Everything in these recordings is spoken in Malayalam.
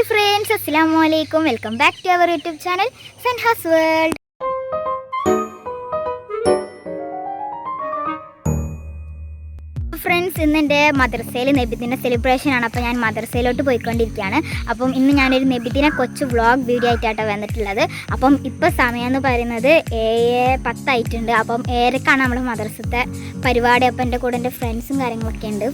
ഹായ് ഫ്രണ്ട്സ് അസ്സാം വലൈക്കും welcome back to our YouTube channel Senha's world friends ഇന്ന് എന്റെ മദ്രസയിൽ നബിദിന സെലിബ്രേഷൻ ആണ്. അപ്പോൾ ഞാൻ മദ്രസയിലോട്ട് പോയിക്കൊണ്ടിരിക്കുകയാണ്. അപ്പം ഇന്ന് ഞാനൊരു നബിദിന കൊച്ചു വ്ളോഗ് വീഡിയോ ആയിട്ടാണ് വന്നിട്ടുള്ളത്. അപ്പം ഇപ്പോൾ സമയം എന്ന് പറയുന്നത് ഏഴ് പത്തായിട്ടുണ്ട്. അപ്പം ഏഴരക്കാണ് നമ്മുടെ മദ്രസത്തെ പരിപാടി. അപ്പം എന്റെ കൂടെ എന്റെ ഫ്രണ്ട്സും കാര്യങ്ങളൊക്കെ ഉണ്ട്.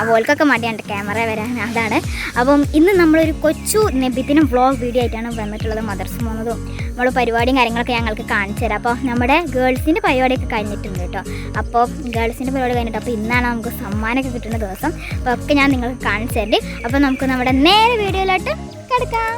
അവൾക്കൊക്കെ മടിയാണ് ക്യാമറ വരാൻ അതാണ്. അപ്പം ഇന്ന് നമ്മളൊരു കൊച്ചു നബിദിനം വ്ളോഗ് വീഡിയോ ആയിട്ടാണ് വന്നിട്ടുള്ളത്. മദർസ് പോകുന്നതും നമ്മൾ പരിപാടിയും കാര്യങ്ങളൊക്കെ ഞങ്ങൾക്ക് കാണിച്ചു തരാം. അപ്പോൾ നമ്മുടെ ഗേൾസിന്റെ പരിപാടിയൊക്കെ കഴിഞ്ഞിട്ടുണ്ട് കേട്ടോ. അപ്പോൾ ഗേൾസിന്റെ പരിപാടി കഴിഞ്ഞിട്ട് അപ്പോൾ ഇന്നാണ് നമുക്ക് സമ്മാനമൊക്കെ കിട്ടുന്ന ദിവസം. അപ്പോൾ ഒക്കെ ഞാൻ നിങ്ങൾക്ക് കാണിച്ചു തരുന്നുണ്ട് അപ്പോൾ നമുക്ക് നമ്മുടെ നേരെ വീഡിയോയിലോട്ട് കിടക്കാം.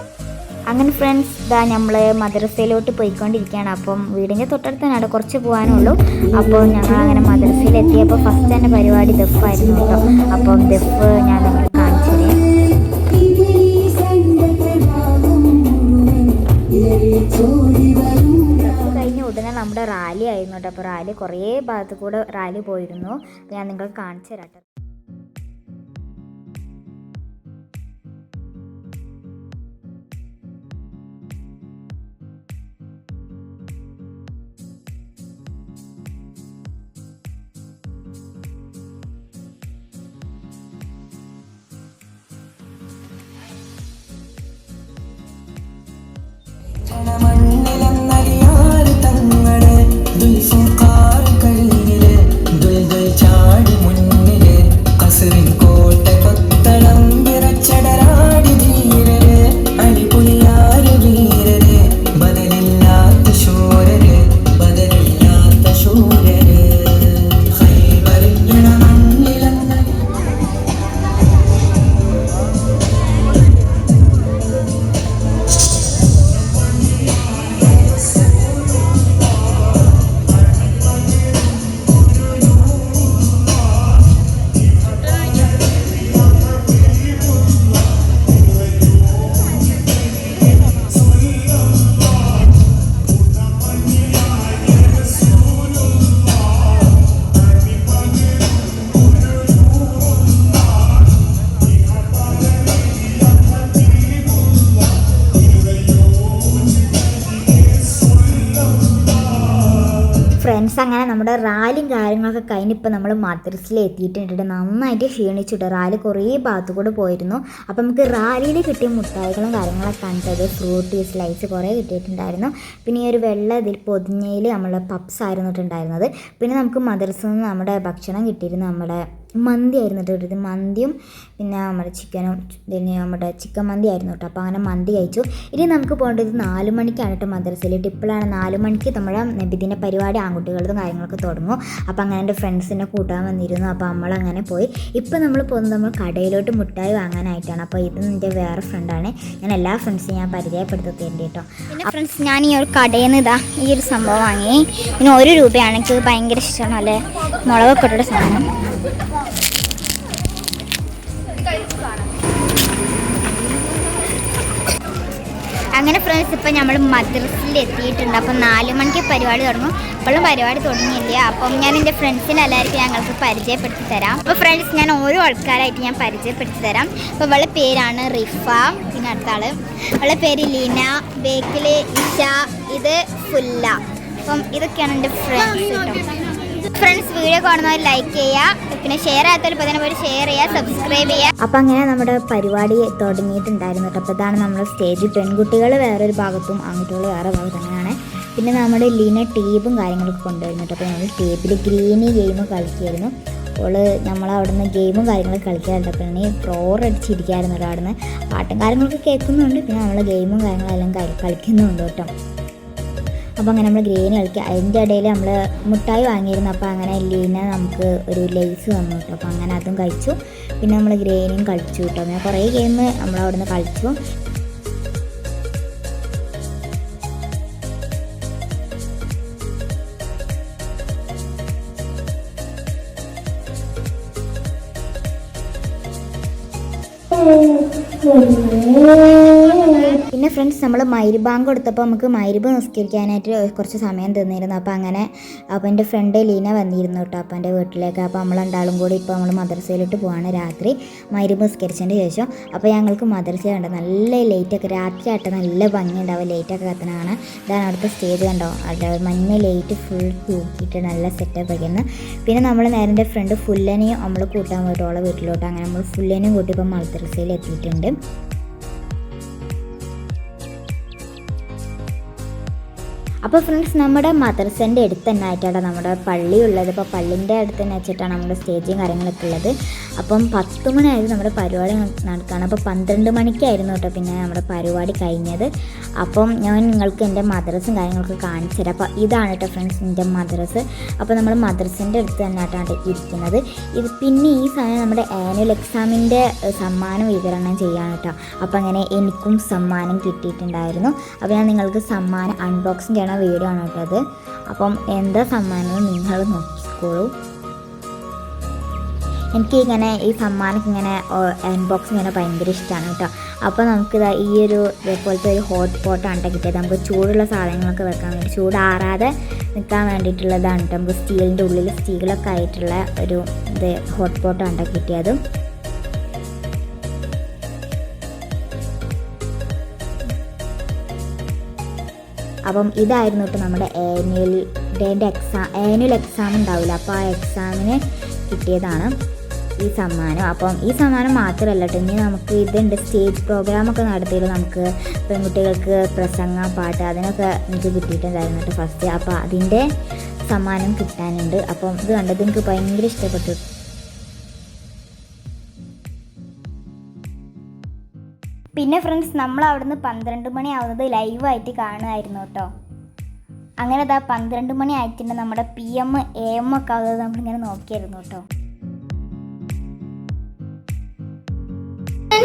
അങ്ങനെ ഫ്രണ്ട്സ് ഇതാ നമ്മൾ മദ്രസയിലോട്ട് പോയിക്കൊണ്ടിരിക്കുകയാണ്. അപ്പം വീടിന്റെ തൊട്ടടുത്ത് തന്നെയാണ് കുറച്ച് പോകാനുള്ളൂ. അപ്പോൾ ഞങ്ങൾ അങ്ങനെ മദ്രസയിൽ എത്തിയപ്പോൾ ഫസ്റ്റ് തന്നെ പരിപാടി ദഫായിരുന്നു കേട്ടോ. അപ്പം ദഫ് ഞാൻ നിങ്ങൾക്ക് കാണിച്ചു തരാം ഉടനെ നമ്മുടെ റാലി ആയിരുന്നു കേട്ടോ. അപ്പോൾ റാലി കുറേ ഭാഗത്ത് കൂടെ റാലി പോയിരുന്നു. ഞാൻ നിങ്ങൾക്ക് കാണിച്ചു തരാം ഫ്രണ്ട്സ് അങ്ങനെ നമ്മുടെ റാലിയും കാര്യങ്ങളൊക്കെ കഴിഞ്ഞ് ഇപ്പോൾ നമ്മൾ മദ്രസിൽ എത്തിയിട്ടുണ്ട് നന്നായിട്ട് ക്ഷീണിച്ചിട്ട് റാലി കുറേ ഭാഗത്തു കൂടെ പോയിരുന്നു. അപ്പം നമുക്ക് റാലിയിൽ കിട്ടിയ മുട്ടായികളും കാര്യങ്ങളൊക്കെ കണ്ടത് ഫ്രൂട്ടി സ്ലൈസ് കുറേ കിട്ടിയിട്ടുണ്ടായിരുന്നു. പിന്നെ ഈ ഒരു വെള്ള ഇതിൽ പൊതിഞ്ഞയിൽ നമ്മൾ പപ്സ് ആയിരുന്നിട്ടുണ്ടായിരുന്നത് പിന്നെ നമുക്ക് മദ്രസയിൽ നിന്ന് നമ്മുടെ ഭക്ഷണം കിട്ടിയിരുന്നു നമ്മുടെ മന്തി ആയിരുന്നു കേട്ടോ ഇത് മന്തിയും പിന്നെ നമ്മുടെ ചിക്കനും പിന്നെ നമ്മുടെ ചിക്കൻ മന്തി ആയിരുന്നു കേട്ടോ. അപ്പോൾ അങ്ങനെ മന്തി കഴിച്ചു. ഇനി നമുക്ക് പോകേണ്ടത് നാല് മണിക്കാണ് കേട്ടോ മദ്രസയിൽ. ഇപ്പോഴാണ് നാല് മണിക്ക് നമ്മുടെ നബിദിന പരിപാടി ആൺകുട്ടികളതും കാര്യങ്ങളൊക്കെ തുടങ്ങും. അപ്പോൾ അങ്ങനെ എന്റെ ഫ്രണ്ട്സിനെ കൂട്ടാൻ വന്നിരുന്നു. അപ്പോൾ നമ്മളങ്ങനെ പോയി. ഇപ്പോൾ നമ്മൾ പോകുന്നത് നമ്മൾ കടയിലോട്ട് മുട്ടായി വാങ്ങാനായിട്ടാണ്. അപ്പോൾ ഇത് എന്റെ വേറെ ഫ്രണ്ടാണ്. ഞാൻ എല്ലാ ഫ്രണ്ട്സും ഞാൻ പരിചയപ്പെടുത്തി തരുന്നുണ്ട് കേട്ടോ ഫ്രണ്ട്സ് ഞാൻ ഈ ഒരു കടയിൽ നിന്ന് ഇതാ ഈ ഒരു സംഭവം വാങ്ങി. പിന്നെ ഒരു രൂപയാണ് ഭയങ്കര ഇഷ്ടമാണ്. അല്ലേ? മുളകൊക്കെ സാധനം. അങ്ങനെ ഫ്രണ്ട്സ് ഇപ്പം നമ്മൾ മദ്രസിൽ എത്തിയിട്ടുണ്ട് അപ്പം നാല് മണിക്ക് പരിപാടി തുടങ്ങും. ഇപ്പോഴും പരിപാടി തുടങ്ങിയില്ല. അപ്പം ഞാൻ എന്റെ ഫ്രണ്ട്സിനെ എല്ലാവർക്കും ഞങ്ങൾക്ക് പരിചയപ്പെടുത്തി തരാം. അപ്പോൾ ഫ്രണ്ട്സ് ഞാൻ ഓരോ ആൾക്കാരായിട്ട് ഞാൻ പരിചയപ്പെടുത്തി തരാം. അപ്പോൾ അവളുടെ പേരാണ് റിഫ. പിന്നെ അടുത്ത ആൾ അവളുടെ പേര് ലീന. ബേക്കിൽ ഇഷ. ഇത് ഫുല്ല. അപ്പം ഇതൊക്കെയാണ് എന്റെ ഫ്രണ്ട്സ് കേട്ടോ ഫ്രണ്ട്സ് വീഡിയോ കാണുന്നവർ ലൈക്ക് ചെയ്യുക. പിന്നെ ഷെയർ ചെയ്യാത്തവർ ഇപ്പോൾ ഷെയർ ചെയ്യുക സബ്സ്ക്രൈബ് ചെയ്യുക. അപ്പം അങ്ങനെ നമ്മുടെ പരിപാടി തുടങ്ങിയിട്ടുണ്ടായിരുന്നു കേട്ടോ. അപ്പോൾ ഇതാണ് നമ്മുടെ സ്റ്റേജ് പെൺകുട്ടികൾ വേറൊരു ഭാഗത്തും ആൺകുട്ടികൾ വേറെ ഭാഗത്തും അങ്ങനെയാണ്. പിന്നെ നമ്മുടെ ലീന ടേബും കാര്യങ്ങളൊക്കെ കൊണ്ടുവരുന്നു കേട്ടോ. അപ്പോൾ നമ്മൾ ടേബിൽ ഗ്രീനി ഗെയിം കളിക്കുമായിരുന്നു ഓൾ നമ്മൾ അവിടെ നിന്ന് ഗെയിമും കാര്യങ്ങളൊക്കെ കളിക്കാറുണ്ട്. അപ്പോൾ ഈ ഫ്ലോർ അടിച്ചിരിക്കായിരുന്നു കേട്ടോ അവിടെ നിന്ന് പാട്ടും കാര്യങ്ങളൊക്കെ കേൾക്കുന്നുണ്ട്. പിന്നെ നമ്മൾ ഗെയിമും കാര്യങ്ങളെല്ലാം കളി കളിക്കുന്നുണ്ട് കേട്ടോ. അപ്പോൾ അങ്ങനെ നമ്മൾ ഗ്രെയിൻ കളിക്കുക അതിന്റെ ഇടയിൽ നമ്മൾ മുട്ടായി വാങ്ങിയിരുന്നു. അപ്പോൾ അങ്ങനെ ലീന നമുക്ക് ഒരു ലേസ് വന്നു കേട്ടോ അപ്പോൾ അങ്ങനെ അതും കഴിച്ചു. പിന്നെ നമ്മൾ ഗ്രെയിനും കളിച്ചു കേട്ടോ അങ്ങനെ കുറേ ഗെയിം നമ്മൾ അവിടെ നിന്ന് കളിച്ചു പിന്നെ ഫ്രണ്ട്സ് നമ്മൾ മൈരി ബാങ്ക് കൊടുത്തപ്പോൾ നമുക്ക് മൈരിബ് നിസ്കരിക്കാനായിട്ട് കുറച്ച് സമയം തന്നിരുന്നു. അപ്പോൾ അങ്ങനെ അപ്പോൾ എന്റെ ഫ്രണ്ട് ലീന വന്നിരുന്നു കേട്ടോ അപ്പോൾ എന്റെ വീട്ടിലേക്ക്. അപ്പോൾ നമ്മൾ രണ്ടാളും കൂടി ഇപ്പോൾ നമ്മൾ മദ്രസയിലോട്ട് പോവാണ് രാത്രി. മൈരിബ് നിസ്കരിച്ചതിന് ശേഷം അപ്പോൾ ഞങ്ങൾക്ക് മദ്രസ കണ്ടോ? നല്ല ലൈറ്റൊക്കെ രാത്രി ആട്ടെ നല്ല ഭംഗിയുണ്ടാവും. ലൈറ്റൊക്കെ കത്തനാണ് ഇതാണ് അവിടുത്തെ സ്റ്റേജ് കണ്ടോ? അവിടെ മഞ്ഞ ലൈറ്റ് ഫുൾ തൂക്കിയിട്ട് നല്ല സെറ്റപ്പ് ആയിരുന്നു. പിന്നെ നമ്മൾ നേരെ എന്റെ ഫ്രണ്ട് ഫുല്ലനെയും നമ്മൾ കൂട്ടാൻ പോയിട്ട് ഓളെ വീട്ടിലോട്ട്. അങ്ങനെ നമ്മൾ ഫുല്ലനെയും കൂട്ടി ഇപ്പോൾ മദ്രസയിൽ എത്തിയിട്ടുണ്ട്. അപ്പോൾ ഫ്രണ്ട്സ് നമ്മുടെ മദർസന്റെ അടുത്ത് തന്നെ ആയിട്ടാണ് നമ്മുടെ പള്ളി ഉള്ളത് അപ്പോൾ പള്ളിന്റെ അടുത്ത് തന്നെ വെച്ചിട്ടാണ് നമ്മുടെ സ്റ്റേജും കാര്യങ്ങളൊക്കെ ഉള്ളത്. അപ്പം പത്ത് മണിയായിരുന്നു നമ്മുടെ പരിപാടി നടക്കുകയാണ് അപ്പോൾ പന്ത്രണ്ട് മണിക്കായിരുന്നു കേട്ടോ പിന്നെ നമ്മുടെ പരിപാടി കഴിഞ്ഞത്. അപ്പം ഞാൻ നിങ്ങൾക്ക് എന്റെ മദ്രസും കാര്യങ്ങളൊക്കെ കാണിച്ചു തരാം. അപ്പോൾ ഇതാണ് കേട്ടോ ഫ്രണ്ട്സ് എന്റെ മദ്രസ്. അപ്പോൾ നമ്മൾ മദ്രസിന്റെ അടുത്ത് തന്നെ ആയിട്ടാണ് ഇരിക്കുന്നത്. ഇത് പിന്നെ ഈ സമയം നമ്മുടെ ആനുവൽ എക്സാമിന്റെ സമ്മാനം വിതരണം ചെയ്യാണ് കേട്ടോ അപ്പോൾ അങ്ങനെ എനിക്കും സമ്മാനം കിട്ടിയിട്ടുണ്ടായിരുന്നു. അപ്പോൾ ഞാൻ നിങ്ങൾക്ക് സമ്മാനം അൺബോക്സിങ് ചെയ്യണ വീഡിയോ ആണ് കേട്ടോ അത് അപ്പം എന്താ സമ്മാനം നിങ്ങൾ നോക്കിക്കോളൂ. എനിക്ക് ഇങ്ങനെ ഈ സമ്മാനം ഇങ്ങനെ അൺബോക്സിങ് ചെയ്യണ ഭയങ്കര ഇഷ്ടമാണ് കേട്ടോ അപ്പോൾ നമുക്കിത് ഈ ഒരു ഇതേപോലത്തെ ഒരു ഹോട്ട് പോട്ടാണ് കേട്ടോ കിട്ടിയത്. നമുക്ക് ചൂടുള്ള സാധനങ്ങളൊക്കെ വെക്കാൻ വേണ്ടി ചൂടാറാതെ നിൽക്കാൻ വേണ്ടിയിട്ടുള്ളതാണ് നമുക്ക് സ്റ്റീലിന്റെ ഉള്ളിൽ സ്റ്റീലൊക്കെ ആയിട്ടുള്ള ഒരു ഇത് ഹോട്ട് പോട്ടാണ് കേട്ടോ കിട്ടിയത്. അപ്പം ഇതായിരുന്നു കേട്ടോ നമ്മുടെ ആനുവൽ ഡേന്റെ എക്സാം ആനുവൽ എക്സാം ഉണ്ടാവില്ല അപ്പോൾ ആ എക്സാമിന് കിട്ടിയതാണ്. ഈ സമ്മാനം. അപ്പം ഈ സമ്മാനം മാത്രമല്ല ഇനി നമുക്ക് ഇതുണ്ട് സ്റ്റേജ് പ്രോഗ്രാമൊക്കെ നടത്തിയിട്ട് നമുക്ക് പെൺകുട്ടികൾക്ക് പ്രസംഗം പാട്ട് അതിനൊക്കെ എനിക്ക് കിട്ടിയിട്ടുണ്ടായിരുന്നു കേട്ടോ ഫസ്റ്റ് അപ്പോൾ അതിന്റെ സമ്മാനം കിട്ടാനുണ്ട്. അപ്പം ഇത് കണ്ടത് എനിക്ക് ഭയങ്കര ഇഷ്ടപ്പെട്ടു. പിന്നെ ഫ്രണ്ട്സ് നമ്മൾ അവിടുന്ന് പന്ത്രണ്ട് മണി ആവുന്നത് ലൈവായിട്ട് കാണുമായിരുന്നു കേട്ടോ. അങ്ങനെ ഇതാ പന്ത്രണ്ട് മണി ആയിട്ടുണ്ട് നമ്മുടെ പി എം എ എം ഒക്കെ ആവുന്നത് നമ്മളിങ്ങനെ നോക്കിയായിരുന്നു കേട്ടോ.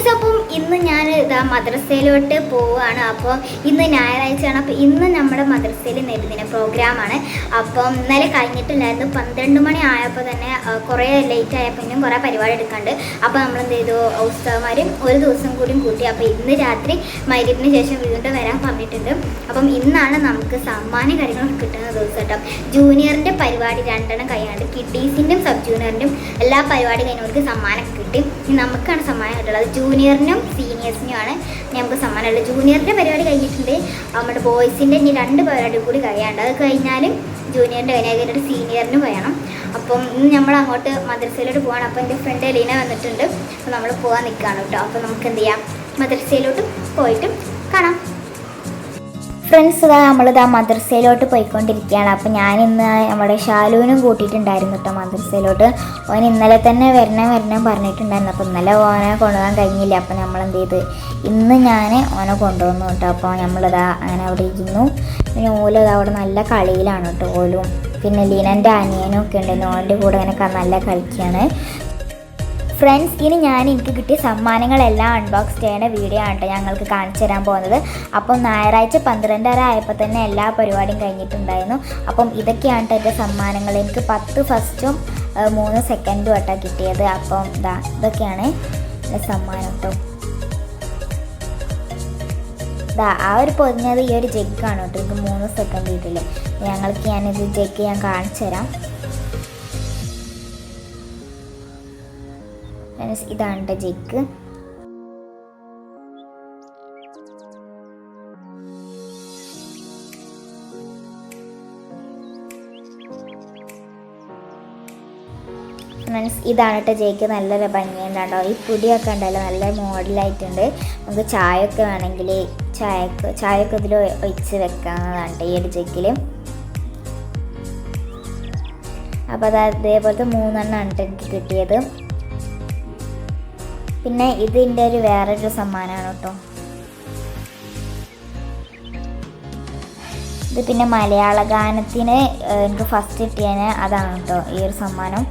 ഫ്രണ്ട്സ് അപ്പം ഇന്ന് ഞാൻ ഇതാ മദ്രസയിലോട്ട് പോവുകയാണ് അപ്പോൾ ഇന്ന് ഞായറാഴ്ചയാണ്. അപ്പോൾ ഇന്ന് നമ്മുടെ മദ്രസയിൽ നെടുദിന പ്രോഗ്രാമാണ്. അപ്പം ഇന്നലെ കഴിഞ്ഞിട്ടില്ലായിരുന്നു. പന്ത്രണ്ട് മണി ആയപ്പോൾ തന്നെ കുറേ ലേറ്റ് ആയപ്പോൾ ഇനിയും കുറേ പരിപാടി എടുക്കാണ്ട്. അപ്പോൾ നമ്മൾ എന്ത് ചെയ്തു? ഉത്സവമാരും ഒരു ദിവസം കൂടിയും കൂട്ടി. അപ്പോൾ ഇന്ന് രാത്രി മൈരീപിന് ശേഷം വീണ്ടും വരാൻ പറഞ്ഞിട്ടുണ്ട്. അപ്പം ഇന്നാണ് നമുക്ക് സമ്മാനം കാര്യങ്ങളൊക്കെ കിട്ടുന്ന ദിവസം കേട്ടോ. ജൂനിയറിന്റെ പരിപാടി രണ്ടെണ്ണം കഴിയാണ്ട് കിഡീസിന്റെയും സബ് ജൂനിയറിന്റെയും എല്ലാ പരിപാടി കഴിഞ്ഞവർക്ക് സമ്മാനം കിട്ടി. നമുക്കാണ് സമ്മാനം കിട്ടുള്ളത്. ജൂനിയറിനും സീനിയേഴ്സിനുമാണ് ഞങ്ങൾക്ക് സമ്മാനമുള്ളത് ജൂനിയറിന്റെ പരിപാടി കഴിഞ്ഞിട്ടുണ്ട്. നമ്മുടെ ബോയ്സിന്റെ ഇനി രണ്ട് പരിപാടി കൂടി കഴിയാണ്ട് അത് കഴിഞ്ഞാലും ജൂനിയറിന്റെ കഴിഞ്ഞാൽ സീനിയറിനും വേണം. അപ്പം ഇന്ന് നമ്മൾ അങ്ങോട്ട് മദ്രസയിലോട്ട് പോകണം അപ്പോൾ എന്റെ ഫ്രണ്ട് എലീന വന്നിട്ടുണ്ട്. അപ്പോൾ നമ്മൾ പോകാൻ നിൽക്കുകയാണ് കേട്ടോ. അപ്പോൾ നമുക്ക് എന്ത് ചെയ്യാം? മദ്രസയിലോട്ട് പോയിട്ട് കാണാം. ഫ്രണ്ട്സ് ഇതാ നമ്മളിതാ മദ്രസയിലോട്ട് പോയിക്കൊണ്ടിരിക്കുകയാണ്. അപ്പം ഞാനിന്ന് നമ്മുടെ ഷാലുവിനും കൂട്ടിയിട്ടുണ്ടായിരുന്നു കേട്ടോ മദ്രസയിലോട്ട്. ഓൻ ഇന്നലെ തന്നെ വരണം വരണം പറഞ്ഞിട്ടുണ്ടായിരുന്നു. അപ്പോൾ ഇന്നലെ ഓനെ കൊണ്ടുപോകാൻ കഴിഞ്ഞില്ല. അപ്പം നമ്മൾ എന്ത് ചെയ്ത് ഇന്ന് ഞാൻ ഓനെ കൊണ്ടുവന്നു കേട്ടോ അപ്പോൾ നമ്മളിതാ അങ്ങനെ അവിടെ ഇരുന്നു. പിന്നെ ഓലും അവിടെ നല്ല കളിയിലാണ് കേട്ടോ ഓലും. പിന്നെ ലീനന്റെ അനിയനും ഒക്കെ ഉണ്ട്. ഓന്റെ കൂടെ അങ്ങനെ നല്ല കളിക്കുകയാണ് ഫ്രണ്ട്സ് ഇനി ഞാൻ എനിക്ക് കിട്ടിയ സമ്മാനങ്ങളെല്ലാം അൺബോക്സ് ചെയ്യുന്ന വീഡിയോ ആണ് കേട്ടോ ഞങ്ങൾക്ക് കാണിച്ചു തരാൻ പോകുന്നത്. അപ്പം ഞായറാഴ്ച പന്ത്രണ്ടര ആയപ്പോൾ തന്നെ എല്ലാ പരിപാടിയും കഴിഞ്ഞിട്ടുണ്ടായിരുന്നു. അപ്പം ഇതൊക്കെയാണ് കേട്ടോ എന്റെ സമ്മാനങ്ങൾ. എനിക്ക് പത്ത് ഫസ്റ്റും മൂന്ന് സെക്കൻഡും ആട്ടോ കിട്ടിയത്. അപ്പം ഇതാ ഇതൊക്കെയാണ് എന്റെ സമ്മാനം കേട്ടോ ഇതാ ആ ഒരു പൊതിഞ്ഞത് ഈ ഒരു ജഗ്ഗാണ് കേട്ടോ എനിക്ക് മൂന്ന് സെക്കൻഡ് കിട്ടില്ല ഞങ്ങൾക്ക് ഞാനിത് ജഗ് ഞാൻ കാണിച്ചു തരാം. ഫ്രണ്ട്സ് ഇതാണ് കേട്ടോ ജഗ് ഫ്രണ്ട്സ് ഇതാണ് കേട്ടോ ജയ്ക്ക് നല്ലൊരു ഭംഗിയുണ്ടാണ്ടോ ഈ പൊടിയൊക്കെ ഉണ്ടല്ലോ നല്ല മോഡലായിട്ടുണ്ട്. നമുക്ക് ചായയൊക്കെ വേണമെങ്കിൽ ചായക്ക് ചായയൊക്കെ ഇതിൽ ഒഴിച്ച് വെക്കാവുന്നതാണ് ഈ ഒരു ജഗ്ഗിൽ അപ്പോൾ അത് അതേപോലത്തെ മൂന്നെണ്ണമാണ് എനിക്ക് കിട്ടിയത്. പിന്നെ ഇതിന്റെ ഒരു വേറൊരു സമ്മാനമാണ് കേട്ടോ. ഇത് പിന്നെ മലയാള ഗാനത്തിന് എനിക്ക് ഫസ്റ്റ് കിട്ടിയതിന് അതാണ് കേട്ടോ ഈ ഒരു സമ്മാനം.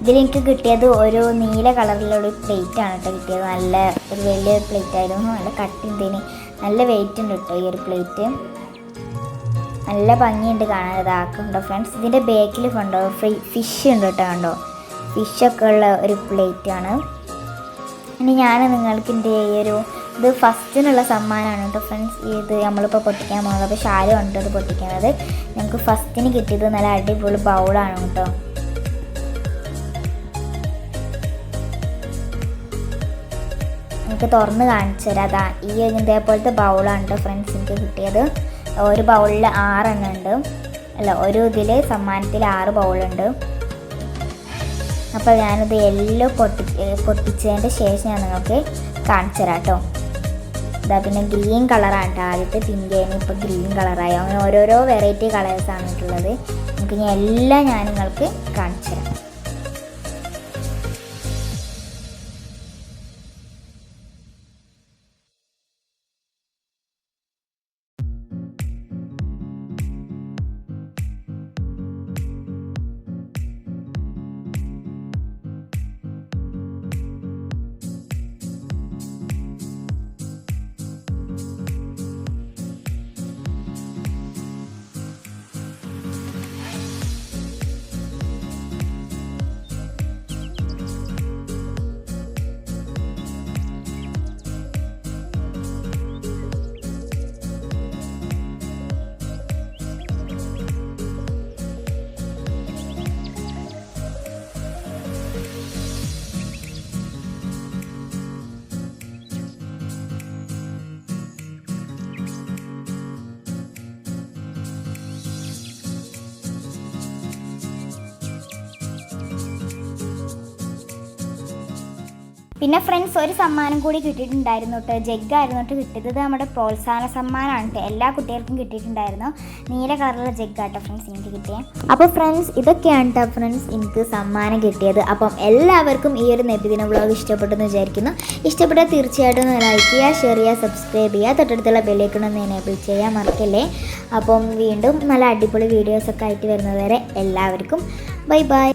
ഇതിലെനിക്ക് കിട്ടിയത് ഒരു നീല കളറിലുള്ള പ്ലേറ്റ് ആണ് കേട്ടോ കിട്ടിയത്. നല്ല ഒരു വലിയ പ്ലേറ്റ് ആയിരുന്നു. നല്ല കട്ടിന്തേന് നല്ല വെയിറ്റ് ഉണ്ട് കേട്ടോ ഈ ഒരു പ്ലേറ്റ് നല്ല ഭംഗിയുണ്ട് കാണാൻ. ഇതാക്കുന്നുണ്ടോ ഫ്രണ്ട്സ് ഇതിന്റെ ബേക്കിൽ കണ്ടോ? ഫ്രീ ഫിഷ് ഉണ്ട് കേട്ടോ കണ്ടോ? ഫിഷൊക്കെ ഉള്ള ഒരു പ്ലേറ്റ് ആണ്. ഇനി ഞാൻ നിങ്ങൾക്ക് എന്റെ ഈ ഒരു ഇത് ഫസ്റ്റിനുള്ള സമ്മാനമാണ് കേട്ടോ ഫ്രണ്ട്സ് ഇത് നമ്മളിപ്പോൾ പൊട്ടിക്കാൻ പോകുന്നത്. അപ്പോൾ ശാല ഉണ്ട് അത് പൊട്ടിക്കുന്നത്. ഞങ്ങൾക്ക് ഫസ്റ്റിന് കിട്ടിയത് നല്ല അടിപൊളി ബൗളാണ് കേട്ടോ. എനിക്ക് തുറന്ന് കാണിച്ചു തരാം. അതാ ഈ ഇതേപോലത്തെ ബൗളാണ് കേട്ടോ ഫ്രണ്ട്സ് എനിക്ക് കിട്ടിയത്. ഒരു ബൗളിൽ ആറെണ്ണം ഉണ്ട് അല്ല ഒരു ഇതിൽ സമ്മാനത്തിൽ ആറ് ബൗളുണ്ട്. അപ്പോൾ ഞാനിത് എല്ലാം പൊട്ടി പൊട്ടിച്ചതിന്റെ ശേഷം ഞാൻ നിങ്ങൾക്ക് കാണിച്ചു തരാം കേട്ടോ ഇതാ പിന്നെ ഗ്രീൻ കളറാണ് കേട്ടോ ആദ്യത്തെ ആയിരുന്നു ഇപ്പോൾ ഗ്രീൻ കളറായി. അങ്ങനെ ഓരോരോ വെറൈറ്റി കളേഴ്സാണ് ഇട്ടുള്ളത് നമുക്ക് ഇനി എല്ലാം ഞാൻ നിങ്ങൾക്ക് കാണിച്ചു തരാം പിന്നെ ഫ്രണ്ട്സ് ഒരു സമ്മാനം കൂടി കിട്ടിയിട്ടുണ്ടായിരുന്നു കേട്ടോ ജഗ്ഗായിരുന്നു കേട്ടോ കിട്ടിയത്. നമ്മുടെ പ്രോത്സാഹന സമ്മാനമാണ് കേട്ടോ എല്ലാ കുട്ടികൾക്കും കിട്ടിയിട്ടുണ്ടായിരുന്നു. നീല കളറുള്ള ജഗ്ഗാട്ടോ ഫ്രണ്ട്സ് എനിക്ക് കിട്ടിയത് അപ്പോൾ ഫ്രണ്ട്സ് ഇതൊക്കെയാണ് കേട്ടോ ഫ്രണ്ട്സ് എനിക്ക് സമ്മാനം കിട്ടിയത്. അപ്പം എല്ലാവർക്കും ഈ ഒരു നബിദിന വ്ളോഗ് ഇഷ്ടപ്പെട്ടെന്ന് വിചാരിക്കുന്നു. ഇഷ്ടപ്പെട്ടാൽ തീർച്ചയായിട്ടും ലൈക്ക് ചെയ്യുക ഷെയർ ചെയ്യുക സബ്സ്ക്രൈബ് ചെയ്യുക. തൊട്ടടുത്തുള്ള ബെല്ലേക്കൊന്ന് എനേബിൾ ചെയ്യാൻ മറക്കല്ലേ? അപ്പം വീണ്ടും നല്ല അടിപൊളി വീഡിയോസൊക്കെ ആയിട്ട് വരുന്നത് വരെ എല്ലാവർക്കും. Bye bye